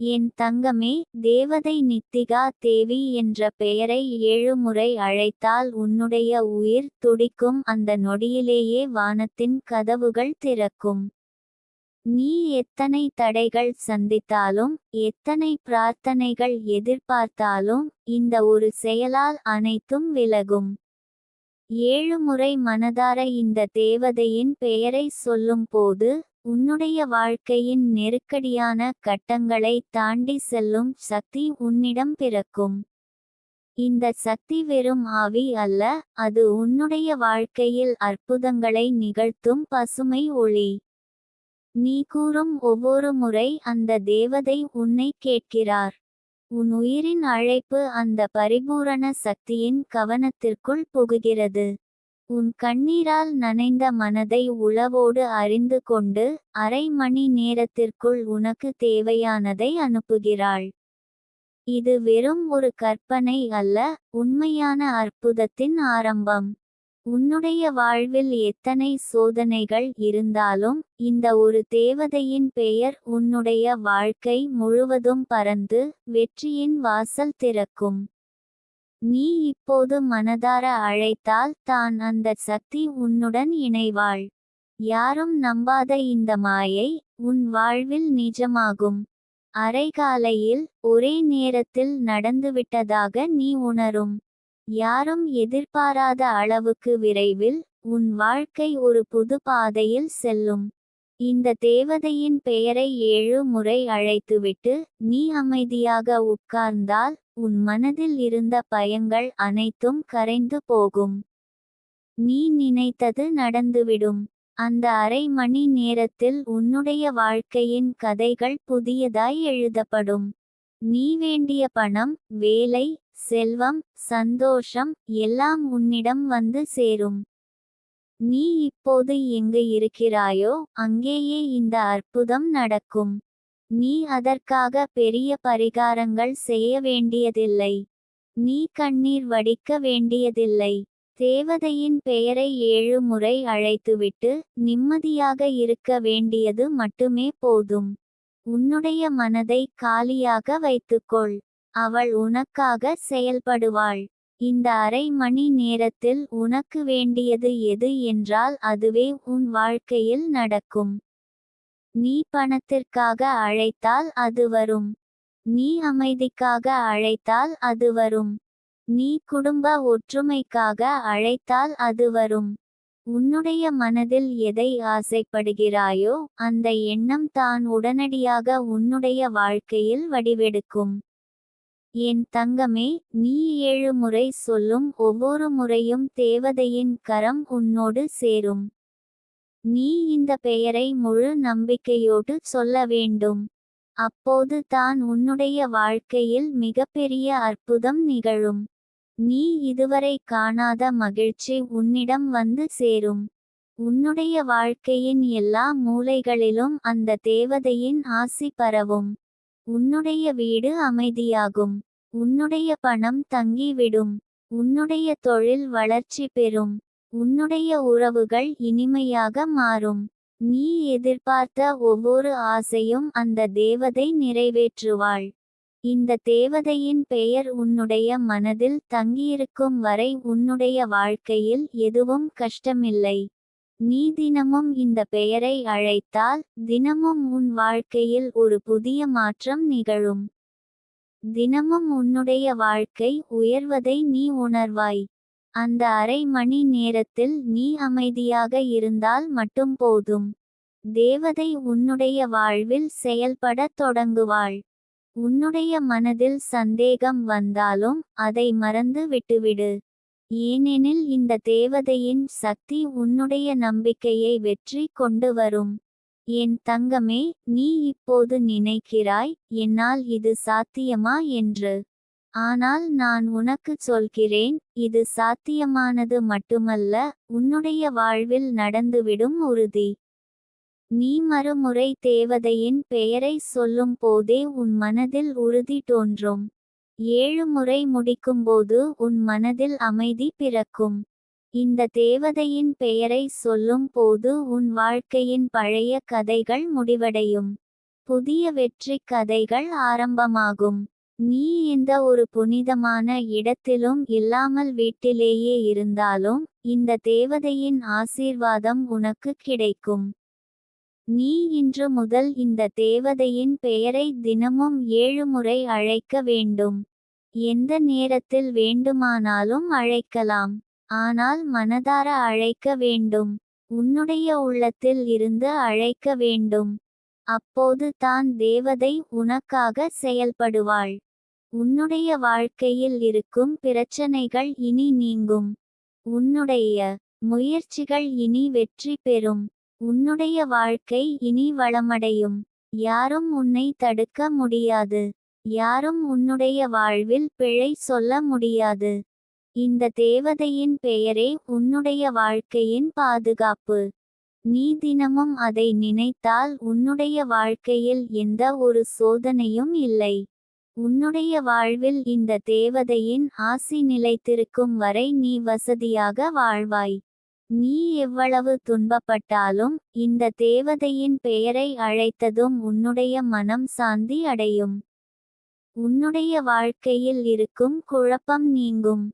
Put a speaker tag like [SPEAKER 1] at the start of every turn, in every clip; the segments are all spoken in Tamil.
[SPEAKER 1] என் தங்கமே தேவதை நித்திகா தேவி என்ற பெயரை ஏழு முறை அழைத்தால் உன்னுடைய உயிர் துடிக்கும் அந்த நொடியிலேயே வானத்தின் கதவுகள் திறக்கும். நீ எத்தனை தடைகள் சந்தித்தாலும் எத்தனை பிரார்த்தனைகள் எதிர்பார்த்தாலும் இந்த ஒரு செயலால் அனைத்தும் விலகும். ஏழு முறை மனதார இந்த தேவதையின் பெயரை சொல்லும்போது உன்னுடைய வாழ்க்கையின் நெருக்கடியான கட்டங்களை தாண்டி செல்லும் சக்தி உன்னிடம் பிறக்கும். இந்த சக்தி வெறும் ஆவி அல்ல அது உன்னுடைய வாழ்க்கையில் அற்புதங்களை நிகழ்த்தும் பசுமை ஒளி. நீ கூறும் ஒவ்வொரு முறை அந்த தேவதை உன்னை கேட்கிறார். உன் உயிரின் அழைப்பு அந்த பரிபூரண சக்தியின் கவனத்திற்குள் புகுகிறது. உன் கண்ணீரால் நனைந்த மனதை உளவோடு அறிந்து கொண்டு அரை மணி நேரத்திற்குள் உனக்கு தேவையானதை அனுப்புகிறாள். இது வெறும் ஒரு கற்பனை அல்ல உண்மையான அற்புதத்தின் ஆரம்பம். உன்னுடைய வாழ்வில் எத்தனை சோதனைகள் இருந்தாலும் இந்த ஒரு தேவதையின் பெயர் உன்னுடைய வாழ்க்கை முழுவதும் பறந்து வெற்றியின் வாசல் திறக்கும். நீ இப்போது மனதார அழைத்தால் தான் அந்த சக்தி உன்னுடன் இணைவாள். யாரும் நம்பாத இந்த மாயை உன் வாழ்வில் நிஜமாகும். அரைகாலையில் ஒரே நேரத்தில் நடந்துவிட்டதாக நீ உணரும். யாரும் எதிர்பாராத அளவுக்கு விரைவில் உன் வாழ்க்கை ஒரு புது பாதையில் செல்லும். இந்த தேவதையின் பெயரை ஏழு முறை அழைத்துவிட்டு நீ அமைதியாக உட்கார்ந்தால் உன் மனதில் இருந்த பயங்கள் அனைத்தும் கரைந்து போகும். நீ நினைத்தது நடந்துவிடும் அந்த அரை மணி நேரத்தில் உன்னுடைய வாழ்க்கையின் கதைகள் புதியதாய் எழுதப்படும். நீ வேண்டிய பணம் வேலை செல்வம் சந்தோஷம் எல்லாம் உன்னிடம் வந்து சேரும். நீ இப்போது எங்கு இருக்கிறாயோ அங்கேயே இந்த அற்புதம் நடக்கும். நீ அதற்காக பெரிய பரிகாரங்கள் செய்ய வேண்டியதில்லை. நீ கண்ணீர் வடிக்க வேண்டியதில்லை. தேவதையின் பெயரை ஏழு முறை அழைத்துவிட்டு நிம்மதியாக இருக்க வேண்டியது மட்டுமே போதும். உன்னுடைய மனதை காலியாக வைத்துக்கொள். அவள் உனக்காக செயல்படுவாள். இந்த அரை மணி நேரத்தில் உனக்கு வேண்டியது எது என்றால் அதுவே உன் வாழ்க்கையில் நடக்கும். நீ பணத்திற்காக அழைத்தால் அது வரும். நீ அமைதிக்காக அழைத்தால் அது வரும். நீ குடும்ப ஒற்றுமைக்காக அழைத்தால் அது வரும். உன்னுடைய மனதில் எதை ஆசைப்படுகிறாயோ அந்த எண்ணம் தான் உடனடியாக உன்னுடைய வாழ்க்கையில் வடிவெடுக்கும். என் தங்கமே நீ ஏழு முறை சொல்லும் ஒவ்வொரு முறையும் தேவதையின் கரம் உன்னோடு சேரும். நீ இந்த பெயரை முழு நம்பிக்கையோடு சொல்ல வேண்டும். அப்போது தான் உன்னுடைய வாழ்க்கையில் மிகப்பெரிய அற்புதம் நிகழும். நீ இதுவரை காணாத மகிழ்ச்சி உன்னிடம் வந்து சேரும். உன்னுடைய வாழ்க்கையின் எல்லா மூலைகளிலும் அந்த தேவதையின் ஆசி பரவும். உன்னுடைய வீடு அமைதியாகும். உன்னுடைய பணம் தங்கிவிடும். உன்னுடைய தொழில் வளர்ச்சி பெறும். உன்னுடைய உறவுகள் இனிமையாக மாறும். நீ எதிர்பார்த்த ஒவ்வொரு ஆசையும் அந்த தேவதை நிறைவேற்றுவாள். இந்த தேவதையின் பெயர் உன்னுடைய மனதில் தங்கியிருக்கும் வரை உன்னுடைய வாழ்க்கையில் எதுவும் கஷ்டமில்லை. நீ தினமும் இந்த பெயரை அழைத்தால் தினமும் உன் வாழ்க்கையில் ஒரு புதிய மாற்றம் நிகழும். தினமும் உன்னுடைய வாழ்க்கை உயர்வதை நீ உணர்வாய். அந்த அரை மணி நேரத்தில் நீ அமைதியாக இருந்தால் மட்டும் போதும். தேவதை உன்னுடைய வாழ்வில் செயல்படத் தொடங்குவாள். உன்னுடைய மனதில் சந்தேகம் வந்தாலும் அதை மறந்து விட்டுவிடு. ஏனெனில் இந்த தேவதையின் சக்தி உன்னுடைய நம்பிக்கையை வெற்றி கொண்டு வரும். என் தங்கமே நீ இப்போது நினைக்கிறாய் என்னால் இது சாத்தியமா என்று. ஆனால் நான் உனக்கு சொல்கிறேன் இது சாத்தியமானது மட்டுமல்ல உன்னுடைய வாழ்வில் நடந்துவிடும் உறுதி. நீ மறுமுறை தேவதையின் பெயரை சொல்லும் போதே உன் மனதில் உறுதி தோன்றும். ஏழு முறை முடிக்கும்போது உன் மனதில் அமைதி பிறக்கும். இந்த தேவதையின் பெயரை சொல்லும் போது உன் வாழ்க்கையின் பழைய கதைகள் முடிவடையும். புதிய வெற்றிக் கதைகள் ஆரம்பமாகும். நீ எந்த ஒரு புனிதமான இடத்திலும் இல்லாமல் வீட்டிலேயே இருந்தாலும் இந்த தேவதையின் ஆசீர்வாதம் உனக்கு கிடைக்கும். நீ இன்று முதல் இந்த தேவதையின் பெயரை தினமும் ஏழு முறை அழைக்க வேண்டும். எந்த நேரத்தில் வேண்டுமானாலும் அழைக்கலாம். ஆனால் மனதார அழைக்க வேண்டும். உன்னுடைய உள்ளத்தில் இருந்து அழைக்க வேண்டும். அப்போது தான் தேவதை உனக்காக செயல்படுவாள். உன்னுடைய வாழ்க்கையில் இருக்கும் பிரச்சனைகள் இனி நீங்கும். உன்னுடைய முயற்சிகள் இனி வெற்றி பெறும். உன்னுடைய வாழ்க்கை இனி வளமடையும். யாரும் உன்னை தடுக்க முடியாது. யாரும் உன்னுடைய வாழ்வில் பிழை சொல்ல முடியாது. இந்த தேவதையின் பெயரே உன்னுடைய வாழ்க்கையின் பாதுகாப்பு. நீ தினமும் அதை நினைத்தால் உன்னுடைய வாழ்க்கையில் எந்த ஒரு சோதனையும் இல்லை. உன்னுடைய வாழ்வில் இந்த தேவதையின் ஆசி நிலைத்திருக்கும் வரை நீ வசதியாக வாழ்வாய். நீ எவ்வளவு துன்பப்பட்டாலும் இந்த தேவதையின் பெயரை அழைத்ததும் உன்னுடைய மனம் சாந்தி அடையும். உன்னுடைய வாழ்க்கையில் இருக்கும் குழப்பம் நீங்கும்.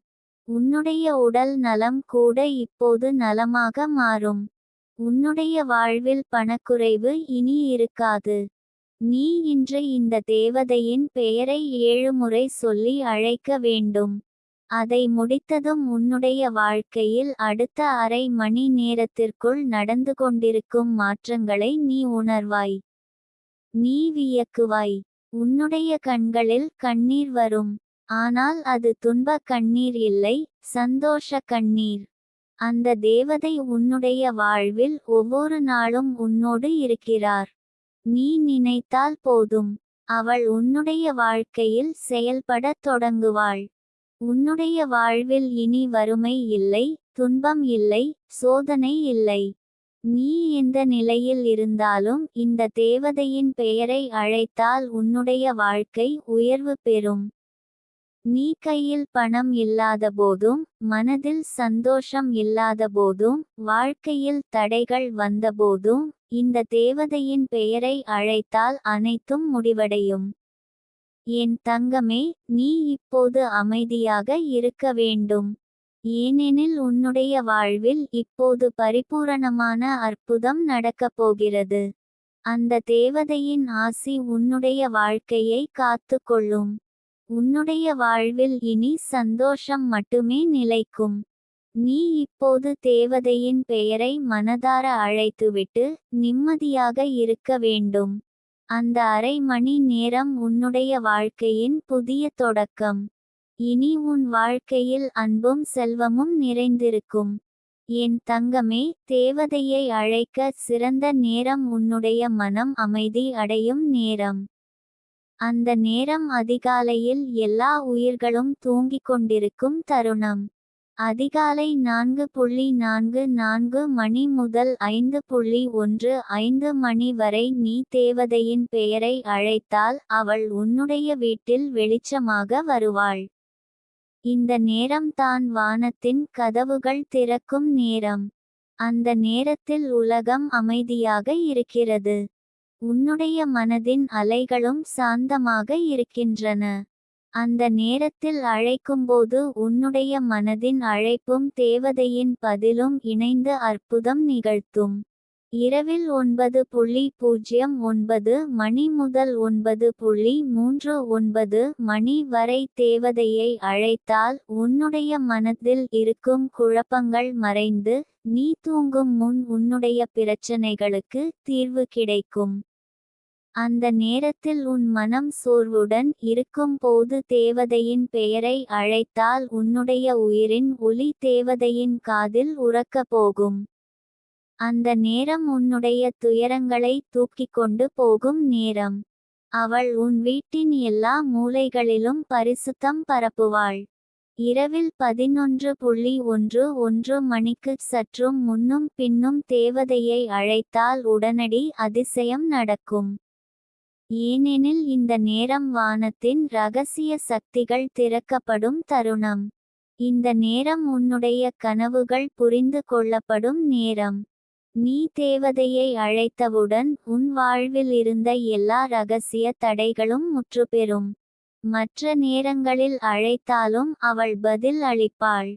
[SPEAKER 1] உன்னுடைய உடல் நலம் கூட இப்போது நலமாக மாறும். உன்னுடைய வாழ்வில் பணக்குறைவு இனி இருக்காது. நீ இன்று இந்த தேவதையின் பெயரை ஏழு முறை சொல்லி அழைக்க வேண்டும். அதை முடித்ததும் உன்னுடைய வாழ்க்கையில் அடுத்த அரை மணி நேரத்திற்குள் நடந்து கொண்டிருக்கும் மாற்றங்களை நீ உணர்வாய். நீ வியக்குவாய். உன்னுடைய கண்களில் கண்ணீர் வரும். ஆனால் அது துன்ப கண்ணீர் இல்லை சந்தோஷ கண்ணீர். அந்த தேவதை உன்னுடைய வாழ்வில் ஒவ்வொரு நாளும் உன்னோடு இருக்கிறார். நீ நினைத்தால் போதும். அவள் உன்னுடைய வாழ்க்கையில் செயல்படத் தொடங்குவாள். உன்னுடைய வாழ்வில் இனி வறுமை இல்லை துன்பம் இல்லை சோதனை இல்லை. நீ எந்த நிலையில் இருந்தாலும் இந்த தேவதையின் பெயரை அழைத்தால் உன்னுடைய வாழ்க்கை உயர்வு பெறும். நீ கையில் பணம் இல்லாதபோதும் மனதில் சந்தோஷம் இல்லாதபோதும் வாழ்க்கையில் தடைகள் வந்தபோதும் இந்த தேவதையின் பெயரை அழைத்தால் அனைத்தும் முடிவடையும். என் தங்கமே நீ இப்போது அமைதியாக இருக்க வேண்டும். ஏனெனில் உன்னுடைய வாழ்வில் இப்போது பரிபூரணமான அற்புதம் நடக்கப் போகிறது. அந்த தேவதையின் ஆசி உன்னுடைய வாழ்க்கையை காத்து கொள்ளும் உன்னுடைய வாழ்வில் இனி சந்தோஷம் மட்டுமே நிலைக்கும். நீ இப்போது தேவதையின் பெயரை மனதார அழைத்துவிட்டு நிம்மதியாக இருக்க வேண்டும். அந்த அரை மணி நேரம் உன்னுடைய வாழ்க்கையின் புதிய தொடக்கம். இனி உன் வாழ்க்கையில் அன்பும் செல்வமும் நிறைந்திருக்கும். என் தங்கமே தேவதையை அழைக்க சிறந்த நேரம் உன்னுடைய மனம் அமைதி அடையும் நேரம். அந்த நேரம் அதிகாலையில் எல்லா உயிர்களும் தூங்கிக் கொண்டிருக்கும் தருணம். அதிகாலை நான்கு புள்ளி நான்கு நான்கு மணி முதல் ஐந்து புள்ளி ஒன்று ஐந்து மணி வரை நீ தேவதையின் பெயரை அழைத்தால் அவள் உன்னுடைய வீட்டில் வெளிச்சமாக வருவாள். இந்த நேரம் தான் வானத்தின் கதவுகள் திறக்கும் நேரம். அந்த நேரத்தில் உலகம் அமைதியாக இருக்கிறது. உன்னுடைய மனதின் அலைகளும் சாந்தமாக இருக்கின்றன. அந்த நேரத்தில் அழைக்கும்போது உன்னுடைய மனதின் அழைப்பும் தேவதையின் பதிலும் இணைந்து அற்புதம் நிகழ்த்தும். இரவில் ஒன்பது புள்ளி பூஜ்ஜியம் ஒன்பது மணி முதல் ஒன்பது புள்ளி மூன்று ஒன்பது மணி வரை தேவதையை அழைத்தால் உன்னுடைய மனதில் இருக்கும் குழப்பங்கள் மறைந்து நீ தூங்கும் முன் உன்னுடைய பிரச்சனைகளுக்கு தீர்வு கிடைக்கும். அந்த நேரத்தில் உன் மனம் சோர்வுடன் இருக்கும் போது தேவதையின் பெயரை அழைத்தால் உன்னுடைய உயிரின் ஒலி தேவதையின் காதில் உறக்க போகும். அந்த நேரம் உன்னுடைய துயரங்களை தூக்கிக் கொண்டு போகும் நேரம். அவள் உன் வீட்டின் எல்லா மூலைகளிலும் பரிசுத்தம் பரப்புவாள். இரவில் பதினொன்று புள்ளி ஒன்று ஒன்று மணிக்கு சற்றும் முன்னும் பின்னும் தேவதையை அழைத்தால் உடனடி அதிசயம் நடக்கும். ஏனெனில் இந்த நேரம் வானத்தின் ரகசிய சக்திகள் திறக்கப்படும் தருணம். இந்த நேரம் உன்னுடைய கனவுகள் புரிந்து கொள்ளப்படும் நேரம். நீ தேவதையை அழைத்தவுடன் உன் வாழ்வில் இருந்த எல்லா ரகசிய தடைகளும் முற்றுப்பெறும். மற்ற நேரங்களில் அழைத்தாலும் அவள் பதில் அளிப்பாள்.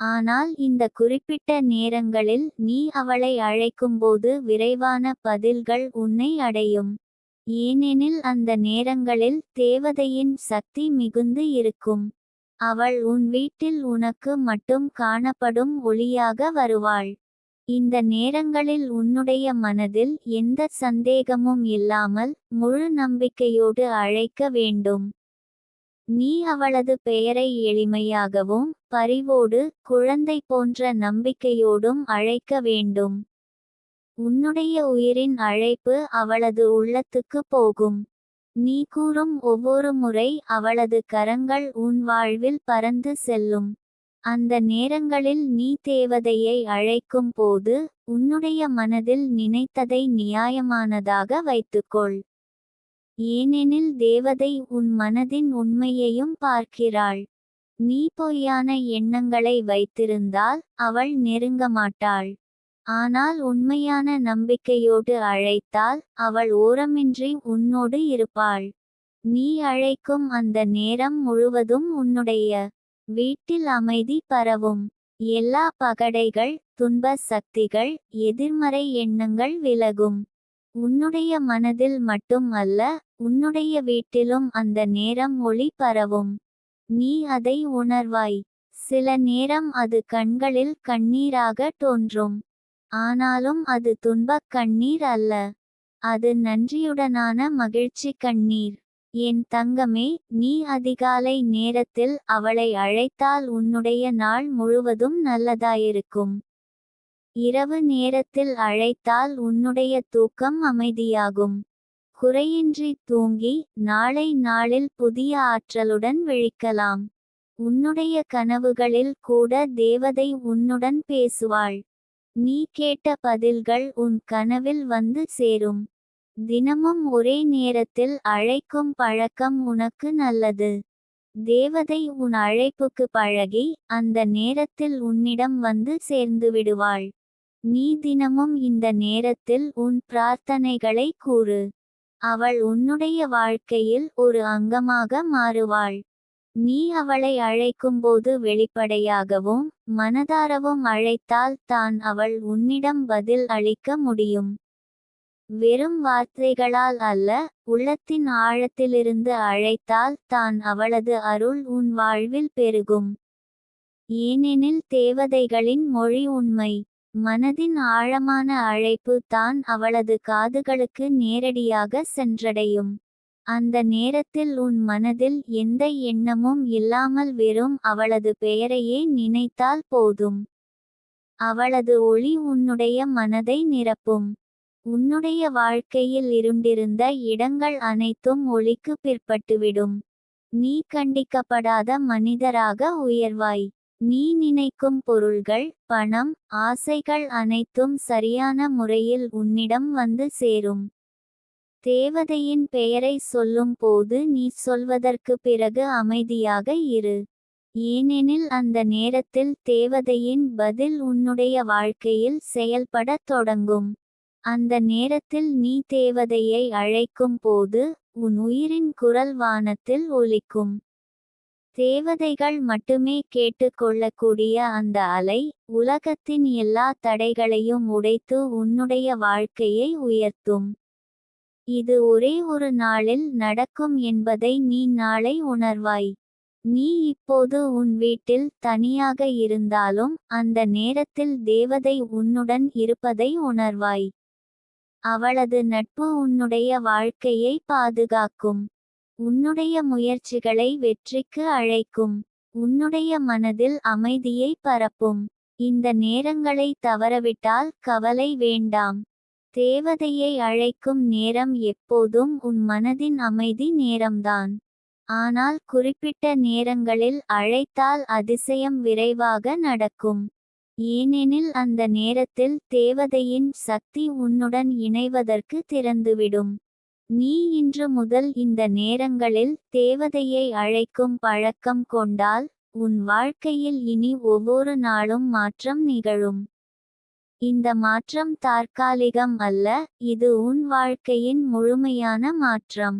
[SPEAKER 1] ஆனால் இந்த குறிப்பிட்ட நேரங்களில் நீ அவளை அழைக்கும்போது விரைவான பதில்கள் உன்னை அடையும். ஏனெனில் அந்த நேரங்களில் தேவதையின் சக்தி மிகுந்து இருக்கும். அவள் உன் வீட்டில் உனக்கு மட்டும் காணப்படும் ஒளியாக வருவாள். இந்த நேரங்களில் உன்னுடைய மனதில் எந்த சந்தேகமும் இல்லாமல் முழு நம்பிக்கையோடு அழைக்க வேண்டும். நீ அவளது பெயரை எளிமையாகவும் பரிவோடு குழந்தை போன்ற நம்பிக்கையோடும் அழைக்க வேண்டும். உன்னுடைய உயிரின் அழைப்பு அவளது உள்ளத்துக்கு போகும். நீ கூறும் ஒவ்வொரு முறை அவளது கரங்கள் உன் வாழ்வில் பறந்து செல்லும். அந்த நேரங்களில் நீ தேவதையை அழைக்கும் போது உன்னுடைய மனதில் நினைத்ததை நியாயமானதாக வைத்துக்கொள். ஏனெனில் தேவதை உன் மனதின் உண்மையையும் பார்க்கிறாள். நீ பொய்யான எண்ணங்களை வைத்திருந்தால் அவள் நெருங்க மாட்டாள் ஆனால் உண்மையான நம்பிக்கையோடு அழைத்தால் அவள் ஓரமின்றி உன்னோடு இருப்பாள். நீ அழைக்கும் அந்த நேரம் முழுவதும் உன்னுடைய வீட்டில் அமைதி பரவும். எல்லா பகடைகள் துன்ப சக்திகள் எதிர்மறை எண்ணங்கள் விலகும். உன்னுடைய மனதில் மட்டும் அல்ல உன்னுடைய வீட்டிலும் அந்த நேரம் ஒளி பரவும். நீ அதை உணர்வாய். சில நேரம் அது கண்களில் கண்ணீராக தோன்றும். ஆனாலும் அது துன்பக் கண்ணீர் அல்ல. அது நன்றியுடனான மகிழ்ச்சி கண்ணீர். என் தங்கமே நீ அதிகாலை நேரத்தில் அவளை அழைத்தால் உன்னுடைய நாள் முழுவதும் நல்லதாயிருக்கும். இரவு நேரத்தில் அழைத்தால் உன்னுடைய தூக்கம் அமைதியாகும். குறையின்றி தூங்கி நாளை நாளில் புதிய ஆற்றலுடன் விழிக்கலாம். உன்னுடைய கனவுகளில் கூட தேவதை உன்னுடன் பேசுவாள். நீ கேட்ட பதில்கள் உன் கனவில் வந்து சேரும். தினமும் ஒரே நேரத்தில் அழைக்கும் பழக்கம் உனக்கு நல்லது. தேவதை உன் அழைப்புக்கு பழகி அந்த நேரத்தில் உன்னிடம் வந்து சேர்ந்து விடுவாள். நீ தினமும் இந்த நேரத்தில் உன் பிரார்த்தனைகளை கூறு. அவள் உன்னுடைய வாழ்க்கையில் ஒரு அங்கமாக மாறுவாள். நீ அவளை அழைக்கும்போது வெளிப்படையாகவும் மனதாரவும் அழைத்தால் தான் அவள் உன்னிடம் பதில் அளிக்க முடியும். வெறும் வார்த்தைகளால் அல்ல உள்ளத்தின் ஆழத்திலிருந்து அழைத்தால் தான் அவளது அருள் உன் வாழ்வில் பெருகும். ஏனெனில் தேவதைகளின் மொழி உண்மை. மனதின் ஆழமான அழைப்பு தான் அவளது காதுகளுக்கு நேரடியாக சென்றடையும். அந்த நேரத்தில் உன் மனதில் எந்த எண்ணமும் இல்லாமல் வெறும் அவளது பெயரையே நினைத்தால் போதும். அவளது ஒளி உன்னுடைய மனதை நிரப்பும். உன்னுடைய வாழ்க்கையில் இருண்டிருந்த இடங்கள் அனைத்தும் ஒளிக்கு பிற்பட்டுவிடும். நீ கண்டிக்கப்படாத மனிதராக உயர்வாய். நீ நினைக்கும் பொருள்கள் பணம் ஆசைகள் அனைத்தும் சரியான முறையில் உன்னிடம் வந்து சேரும். தேவதையின் பெயரை சொல்லும் போது நீ சொல்வதற்கு பிறகு அமைதியாக இரு. ஏனெனில் அந்த நேரத்தில் தேவதையின் பதில் உன்னுடைய வாழ்க்கையில் செயல்படத் தொடங்கும். அந்த நேரத்தில் நீ தேவதையை அழைக்கும் போது உன் உயிரின் குரல் வானத்தில் ஒலிக்கும். தேவதைகள் மட்டுமே கேட்டுக்கொள்ளக்கூடிய அந்த அலை உலகத்தின் எல்லா தடைகளையும் உடைத்து உன்னுடைய வாழ்க்கையை உயர்த்தும். இது ஒரே ஒரு நாளில் நடக்கும் என்பதை நீ நாளை உணர்வாய். நீ இப்போது உன் வீட்டில் தனியாக இருந்தாலும் அந்த நேரத்தில் தேவதை உன்னுடன் இருப்பதை உணர்வாய். அவளது நட்பு உன்னுடைய வாழ்க்கையை பாதுகாக்கும். உன்னுடைய முயற்சிகளை வெற்றிக்கு அழைக்கும். உன்னுடைய மனதில் அமைதியை பரப்பும். இந்த நேரங்களை தவறவிட்டால் கவலை வேண்டாம். தேவதையை அழைக்கும் நேரம் எப்போதும் உன் மனதின் அமைதி நேரம்தான். ஆனால் குறிப்பிட்ட நேரங்களில் அழைத்தால் அதிசயம் விரைவாக நடக்கும். ஏனெனில் அந்த நேரத்தில் தேவதையின் சக்தி உன்னுடன் இணைவதற்கு திறந்துவிடும். நீ இன்று முதல் இந்த நேரங்களில் தேவதையை அழைக்கும் பழக்கம் கொண்டால் உன் வாழ்க்கையில் இனி ஒவ்வொரு நாளும் மாற்றம் நிகழும். இந்த மாற்றம் தற்காலிகம் அல்ல இது உன் வாழ்க்கையின் முழுமையான மாற்றம்.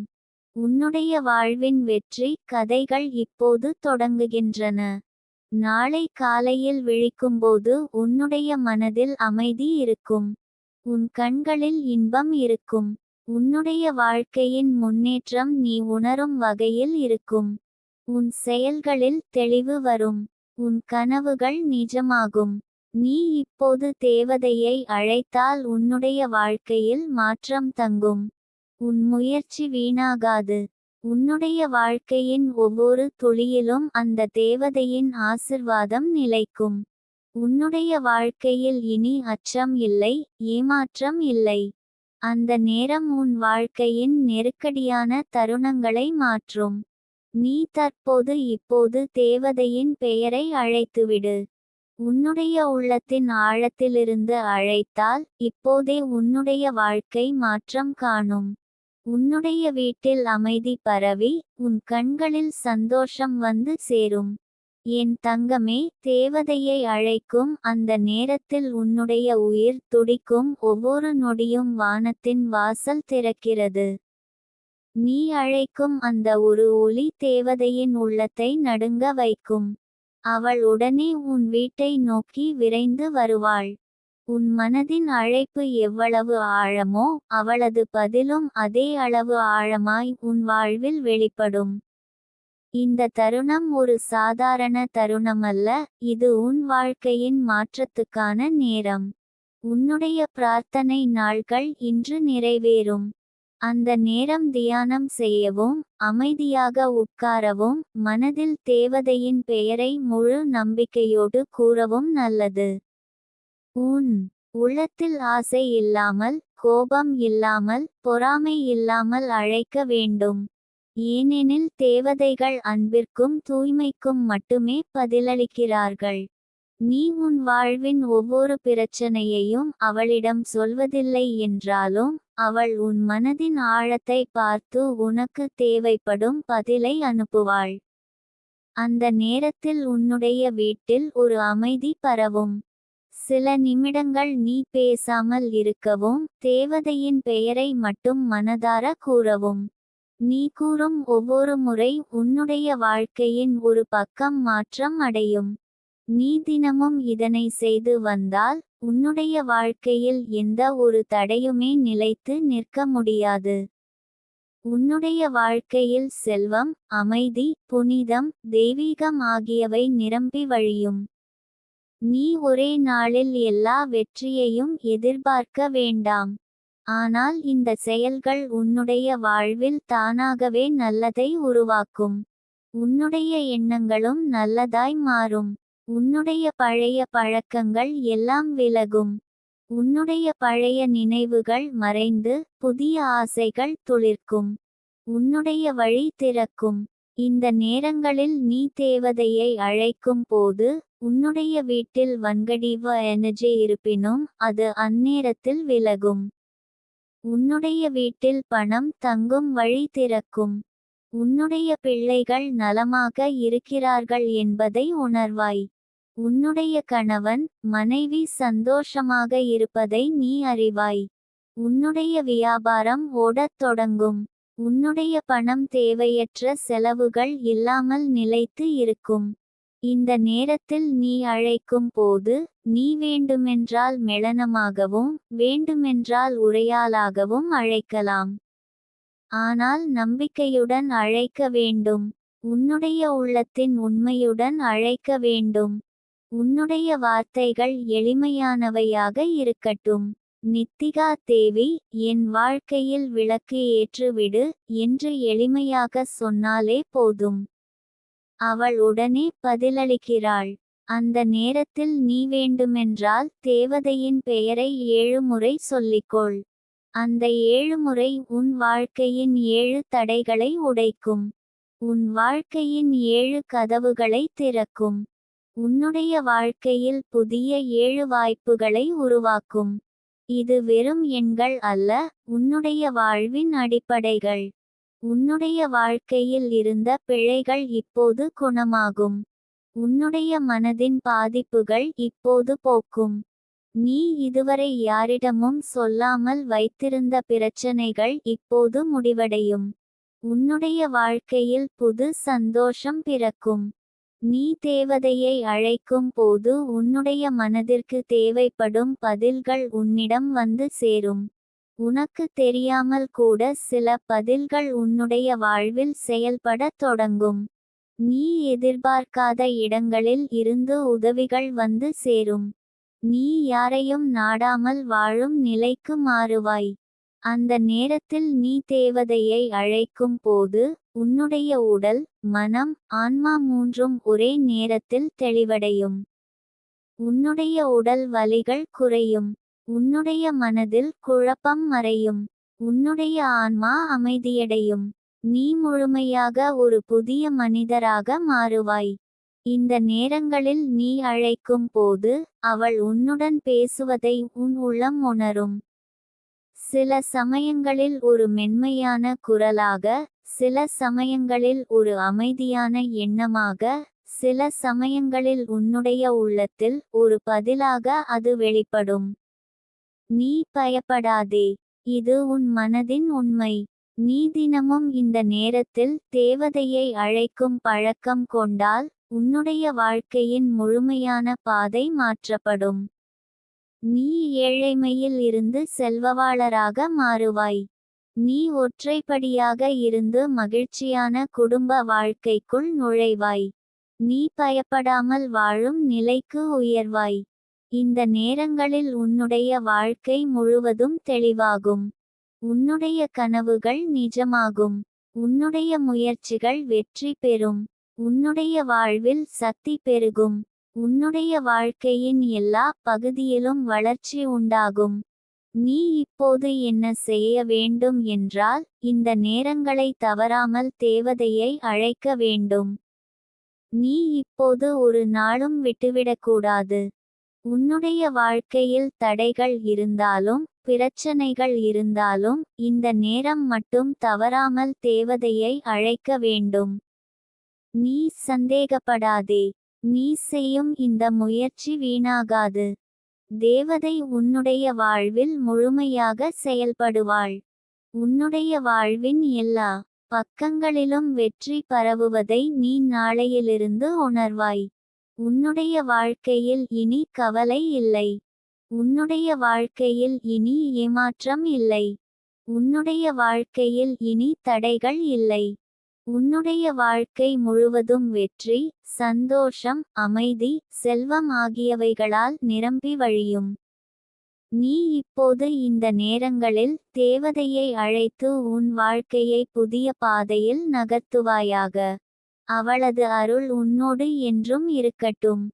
[SPEAKER 1] உன்னுடைய வாழ்வின் வெற்றி கதைகள் இப்போது தொடங்குகின்றன. நாளை காலையில் விழிக்கும்போது உன்னுடைய மனதில் அமைதி இருக்கும். உன் கண்களில் இன்பம் இருக்கும். உன்னுடைய வாழ்க்கையின் முன்னேற்றம் நீ உணரும் வகையில் இருக்கும். உன் செயல்களில் தெளிவு வரும். உன் கனவுகள் நிஜமாகும். நீ இப்போது தேவதையை அழைத்தால் உன்னுடைய வாழ்க்கையில் மாற்றம் தங்கும். உன் முயற்சி வீணாகாது. உன்னுடைய வாழ்க்கையின் ஒவ்வொரு துளியிலும் அந்த தேவதையின் ஆசிர்வாதம் நிலைக்கும். உன்னுடைய வாழ்க்கையில் இனி அச்சம் இல்லை ஏமாற்றம் இல்லை. அந்த நேரம் உன் வாழ்க்கையின் நெருக்கடியான தருணங்களை மாற்றும். நீ தற்போது இப்போது தேவதையின் பெயரை அழைத்துவிடு. உன்னுடைய உள்ளத்தின் ஆழத்திலிருந்து அழைத்தால் இப்போதே உன்னுடைய வாழ்க்கை மாற்றம் காணும். உன்னுடைய வீட்டில் அமைதி பரவி உன் கண்களில் சந்தோஷம் வந்து சேரும். என் தங்கமே தேவதையை அழைக்கும் அந்த நேரத்தில் உன்னுடைய உயிர் துடிக்கும் ஒவ்வொரு நொடியும் வானத்தின் வாசல் திறக்கிறது. நீ அழைக்கும் அந்த ஒரு ஒளி தேவதையின் உள்ளத்தை நடுங்க வைக்கும். அவள் உடனே உன் வீட்டை நோக்கி விரைந்து வருவாள். உன் மனதின் அழைப்பு எவ்வளவு ஆழமோ அவளது பதிலும் அதே அளவு ஆழமாய் உன் வாழ்வில் வெளிப்படும். இந்த தருணம் ஒரு சாதாரண தருணமல்ல இது உன் வாழ்க்கையின் மாற்றத்துக்கான நேரம். உன்னுடைய பிரார்த்தனை நாள்கள் இன்று நிறைவேறும். அந்த நேரம் தியானம் செய்யவும் அமைதியாக உட்காரவும் மனதில் தேவதையின் பெயரை முழு நம்பிக்கையோடு கூறவும் நல்லது. உன் உள்ளத்தில் ஆசை இல்லாமல் கோபம் இல்லாமல் பொறாமை இல்லாமல் அழைக்க வேண்டும். ஏனெனில் தேவதைகள் அன்பிற்கும் தூய்மைக்கும் மட்டுமே பதிலளிக்கிறார்கள். நீ உன் வாழ்வின் ஒவ்வொரு பிரச்சனையையும் அவளிடம் சொல்வதில்லை என்றாலும் அவள் உன் மனதின் ஆழத்தை பார்த்து உனக்கு தேவைப்படும் பதிலை அனுப்புவாள். அந்த நேரத்தில் உன்னுடைய வீட்டில் ஒரு அமைதி பரவும். சில நிமிடங்கள் நீ பேசாமல் இருக்கவும் தேவதையின் பெயரை மட்டும் மனதார கூறவும். நீ கூறும் ஒவ்வொரு முறை உன்னுடைய வாழ்க்கையின் ஒரு பக்கம் மாற்றம் அடையும். நீ தினமும் இதனை செய்து வந்தால் உன்னுடைய வாழ்க்கையில் எந்த ஒரு தடையுமே நிலைத்து நிற்க முடியாது. உன்னுடைய வாழ்க்கையில் செல்வம் அமைதி புனிதம் தெய்வீகம் ஆகியவை நிரம்பி வழியும். நீ ஒரே நாளில் எல்லா வெற்றியையும் எதிர்பார்க்க வேண்டாம். ஆனால் இந்த செயல்கள் உன்னுடைய வாழ்வில் தானாகவே நல்லதை உருவாக்கும். உன்னுடைய எண்ணங்களும் நல்லதாய் மாறும். உன்னுடைய பழைய பழக்கங்கள் எல்லாம் விலகும். உன்னுடைய பழைய நினைவுகள் மறைந்து புதிய ஆசைகள் துளிர்க்கும். உன்னுடைய வழி திறக்கும். இந்த நேரங்களில் நீ தேவதையை அழைக்கும் போது உன்னுடைய வீட்டில் வன்கடிவ எனர்ஜி இருப்பினும் அது அந்நேரத்தில் விலகும். உன்னுடைய வீட்டில் பணம் தங்கும் வழி திறக்கும். உன்னுடைய பிள்ளைகள் நலமாக இருக்கிறார்கள் என்பதை உணர்வாய். உன்னுடைய கணவன் மனைவி சந்தோஷமாக இருப்பதை நீ அறிவாய். உன்னுடைய வியாபாரம் ஓடத் தொடங்கும். உன்னுடைய பணம் தேவையற்ற செலவுகள் இல்லாமல் நிலைத்து இருக்கும். இந்த நேரத்தில் நீ அழைக்கும் போது நீ வேண்டுமென்றால் மெளனமாகவும் வேண்டுமென்றால் உரையாலாகவும் அழைக்கலாம். ஆனால் நம்பிக்கையுடன் அழைக்க வேண்டும். உன்னுடைய உள்ளத்தின் உண்மையுடன் அழைக்க வேண்டும். உன்னுடைய வார்த்தைகள் எளிமையானவையாக இருக்கட்டும். நித்திகா தேவி என் வாழ்க்கையில் விளக்கு ஏற்றுவிடு என்று எளிமையாக சொன்னாலே போதும். அவள் உடனே பதிலளிக்கிறாள். அந்த நேரத்தில் நீ வேண்டுமென்றால் தேவதையின் பெயரை ஏழு முறை சொல்லிக்கொள். அந்த ஏழு முறை உன் வாழ்க்கையின் ஏழு தடைகளை உடைக்கும். உன் வாழ்க்கையின் ஏழு கதவுகளை திறக்கும். உன்னுடைய வாழ்க்கையில் புதிய ஏழு வாய்ப்புகளை உருவாக்கும். இது வெறும் எண்கள் அல்ல உன்னுடைய வாழ்வின் அடிப்படைகள். உன்னுடைய வாழ்க்கையில் இருந்த பிழைகள் இப்போது குணமாகும். உன்னுடைய மனதின் பாதிப்புகள் இப்போது போக்கும். நீ இதுவரை யாரிடமும் சொல்லாமல் வைத்திருந்த பிரச்சனைகள் இப்போது முடிவடையும். உன்னுடைய வாழ்க்கையில் புது சந்தோஷம் பிறக்கும். நீ தேவதையை அழைக்கும் போது உன்னுடைய மனதிற்கு தேவைப்படும் பதில்கள் உன்னிடம் வந்து சேரும். உனக்கு தெரியாமல் கூட சில பதில்கள் உன்னுடைய வாழ்வில் செயல்படத் தொடங்கும். நீ எதிர்பார்க்காத இடங்களில் இருந்து உதவிகள் வந்து சேரும். நீ யாரையும் நாடாமல் வாழும் நிலைக்கு மாறுவாய். அந்த நேரத்தில் நீ தேவதையை அழைக்கும் போது உன்னுடைய உடல் மனம் ஆன்மா மூன்றும் ஒரே நேரத்தில் தெளிவடையும். உன்னுடைய உடல் வலிகள் குறையும். உன்னுடைய மனதில் குழப்பம் மறையும். உன்னுடைய ஆன்மா அமைதியடையும். நீ முழுமையாக ஒரு புதிய மனிதராக மாறுவாய். இந்த நேரங்களில் நீ அழைக்கும் போது அவள் உன்னுடன் பேசுவதை உன் உள்ளம் உணரும். சில சமயங்களில் ஒரு மென்மையான குரலாக சில சமயங்களில் ஒரு அமைதியான எண்ணமாக சில சமயங்களில் உன்னுடைய உள்ளத்தில் ஒரு பதிலாக அது வெளிப்படும். நீ பயப்படாதே இது உன் மனதின் உண்மை. நீ தினமும் இந்த நேரத்தில் தேவதையை அழைக்கும் பழக்கம் கொண்டால் உன்னுடைய வாழ்க்கையின் முழுமையான பாதை மாற்றப்படும். நீ ஏழைமையில் இருந்து செல்வவாளராக மாறுவாய். நீ ஒற்றைப்படியாக இருந்து மகிழ்ச்சியான குடும்ப வாழ்க்கைக்குள் நுழைவாய். நீ பயப்படாமல் வாழும் நிலைக்கு உயர்வாய். இந்த நேரங்களில் உன்னுடைய வாழ்க்கை முழுவதும் தெளிவாகும். உன்னுடைய கனவுகள் நிஜமாகும். உன்னுடைய முயற்சிகள் வெற்றி பெறும். உன்னுடைய வாழ்வில் சக்தி பெருகும். உன்னுடைய வாழ்க்கையின் எல்லா பகுதியிலும் வளர்ச்சி உண்டாகும். நீ இப்போது என்ன செய்ய வேண்டும் என்றால் இந்த நேரங்களை தவறாமல் தேவதையை அழைக்க வேண்டும். நீ இப்போது ஒரு நாளும் விட்டுவிடக்கூடாது. உன்னுடைய வாழ்க்கையில் தடைகள் இருந்தாலும் பிரச்சனைகள் இருந்தாலும் இந்த நேரம் மட்டும் தவறாமல் தேவதையை அழைக்க வேண்டும். நீ சந்தேகப்படாதே. நீ செய்யும் இந்த முயற்சி வீணாகாது. தேவதை உன்னுடைய வாழ்வில் முழுமையாக செயல்படுவாள். உன்னுடைய வாழ்வின் எல்லா பக்கங்களிலும் வெற்றி பரவுவதை நீ நாளையிலிருந்து உணர்வாய். உன்னுடைய வாழ்க்கையில் இனி கவலை இல்லை. உன்னுடைய வாழ்க்கையில் இனி ஏமாற்றம் இல்லை. உன்னுடைய வாழ்க்கையில் இனி தடைகள் இல்லை. உன்னுடைய வாழ்க்கை முழுவதும் வெற்றி சந்தோஷம் அமைதி செல்வம் ஆகியவைகளால் நிரம்பி வழியும். நீ இப்போது இந்த நேரங்களில் தேவதையை அழைத்து உன் வாழ்க்கையை புதிய பாதையில் நகர்த்துவாயாக. அவளது அருள் உன்னோடு என்றும் இருக்கட்டும்.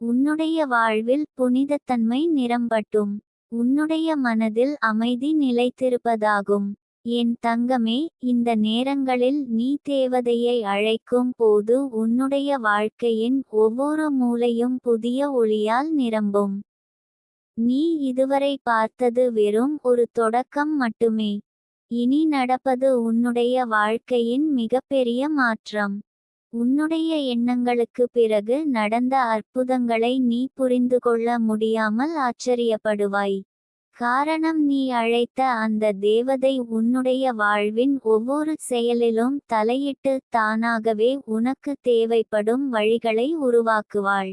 [SPEAKER 1] உன்னுடைய வாழ்வில் புனிதத்தன்மை நிரம்பட்டும். உன்னுடைய மனதில் அமைதி நிலைத்திருப்பதாகும். என் தங்கமே இந்த நேரங்களில் நீ தேவதையை அழைக்கும் போது உன்னுடைய வாழ்க்கையின் ஒவ்வொரு மூலையும் புதிய ஒளியால் நிரம்பும். நீ இதுவரை பார்த்தது வெறும் ஒரு தொடக்கம் மட்டுமே. இனி நடப்பது உன்னுடைய வாழ்க்கையின் மிகப்பெரிய மாற்றம். உன்னுடைய எண்ணங்களுக்கு பிறகு நடந்த அற்புதங்களை நீ புரிந்து கொள்ள முடியாமல் ஆச்சரியப்படுவாய். காரணம் நீ அழைத்த அந்த தேவதை உன்னுடைய வாழ்வின் ஒவ்வொரு செயலிலும் தலையிட்டு தானாகவே உனக்கு தேவைப்படும் வழிகளை உருவாக்குவாள்.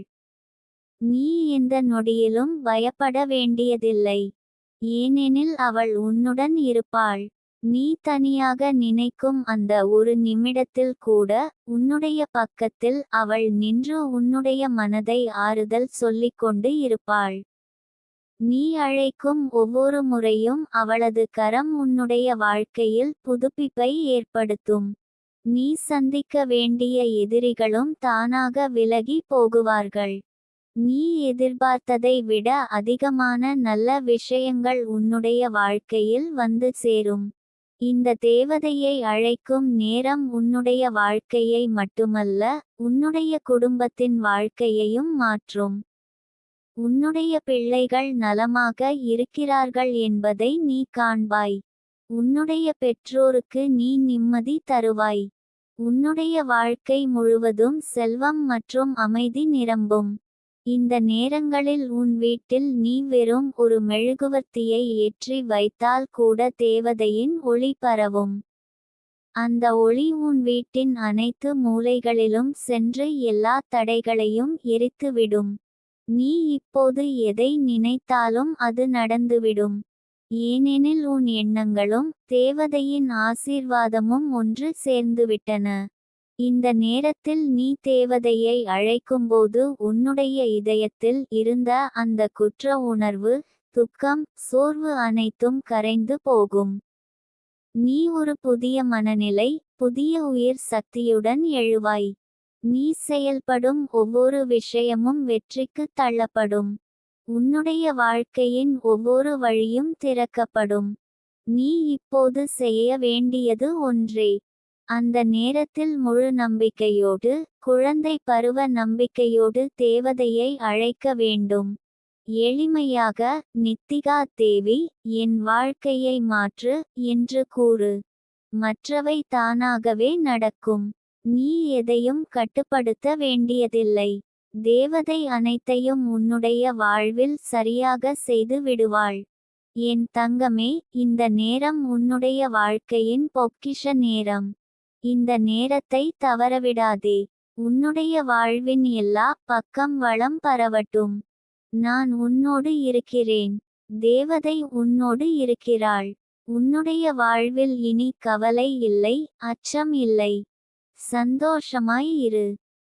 [SPEAKER 1] நீ எந்த நொடியிலும் பயப்பட வேண்டியதில்லை. ஏனெனில் அவள் உன்னுடன் இருப்பாள். நீ தனியாக நினைக்கும் அந்த ஒரு நிமிடத்தில் கூட உன்னுடைய பக்கத்தில் அவள் நின்று உன்னுடைய மனதை ஆறுதல் சொல்லிக்கொண்டு இருப்பாள். நீ அழைக்கும் ஒவ்வொரு முறையும் அவளது கரம் உன்னுடைய வாழ்க்கையில் புதுப்பிப்பை ஏற்படுத்தும். நீ சந்திக்க வேண்டிய எதிரிகளும் தானாக விலகி போகுவார்கள். நீ எதிர்பார்த்ததை விட அதிகமான நல்ல விஷயங்கள் உன்னுடைய வாழ்க்கையில் வந்து சேரும். இந்த தேவதையை அழைக்கும் நேரம் உன்னுடைய வாழ்க்கையை மட்டுமல்ல உன்னுடைய குடும்பத்தின் வாழ்க்கையையும் மாற்றும். உன்னுடைய பிள்ளைகள் நலமாக இருக்கிறார்கள் என்பதை நீ காண்பாய். உன்னுடைய பெற்றோருக்கு நீ நிம்மதி தருவாய். உன்னுடைய வாழ்க்கை முழுவதும் செல்வம் மற்றும் அமைதி நிரம்பும். இந்த நேரங்களில் உன் வீட்டில் நீ வெறும் ஒரு மெழுகுவர்த்தியை ஏற்றி வைத்தால் கூட தேவதையின் ஒளி பரவும். அந்த ஒளி உன் வீட்டின் அனைத்து மூலைகளிலும் சென்று எல்லா தடைகளையும் எரித்துவிடும். நீ இப்போது எதை நினைத்தாலும் அது நடந்துவிடும். ஏனெனில் உன் எண்ணங்களும் தேவதையின் ஆசீர்வாதமும் ஒன்று சேர்ந்துவிட்டன. இந்த நேரத்தில் நீ தேவதையை அழைக்கும்போது உன்னுடைய இதயத்தில் இருந்த அந்த குற்ற உணர்வு துக்கம் சோர்வு அனைத்தும் கரைந்து போகும். நீ ஒரு புதிய மனநிலை புதிய உயிர் சக்தியுடன் எழுவாய். நீ செயல்படும் ஒவ்வொரு விஷயமும் வெற்றிக்கு தள்ளப்படும். உன்னுடைய வாழ்க்கையின் ஒவ்வொரு வழியும் திறக்கப்படும். நீ இப்போது செய்ய வேண்டியது ஒன்றே. அந்த நேரத்தில் முழு நம்பிக்கையோடு குழந்தை பருவ நம்பிக்கையோடு தேவதையை அழைக்க வேண்டும். எளிமையாக நித்திகா தேவி என் வாழ்க்கையை மாற்று என்று கூறு. மற்றவை தானாகவே நடக்கும். நீ எதையும் கட்டுப்படுத்த வேண்டியதில்லை. தேவதை அனைத்தையும் உன்னுடைய வாழ்வில் சரியாக செய்து விடுவாள். என் தங்கமே இந்த நேரம் உன்னுடைய வாழ்க்கையின் பொக்கிஷ நேரம். இந்த நேரத்தை தவறவிடாதே. உன்னுடைய வாழ்வின் எல்லா பக்கம் வளம் பரவட்டும். நான் உன்னோடு இருக்கிறேன். தேவதை உன்னோடு இருக்கிறாள். உன்னுடைய வாழ்வில் இனி கவலை இல்லை அச்சம் இல்லை. சந்தோஷமாய் இரு.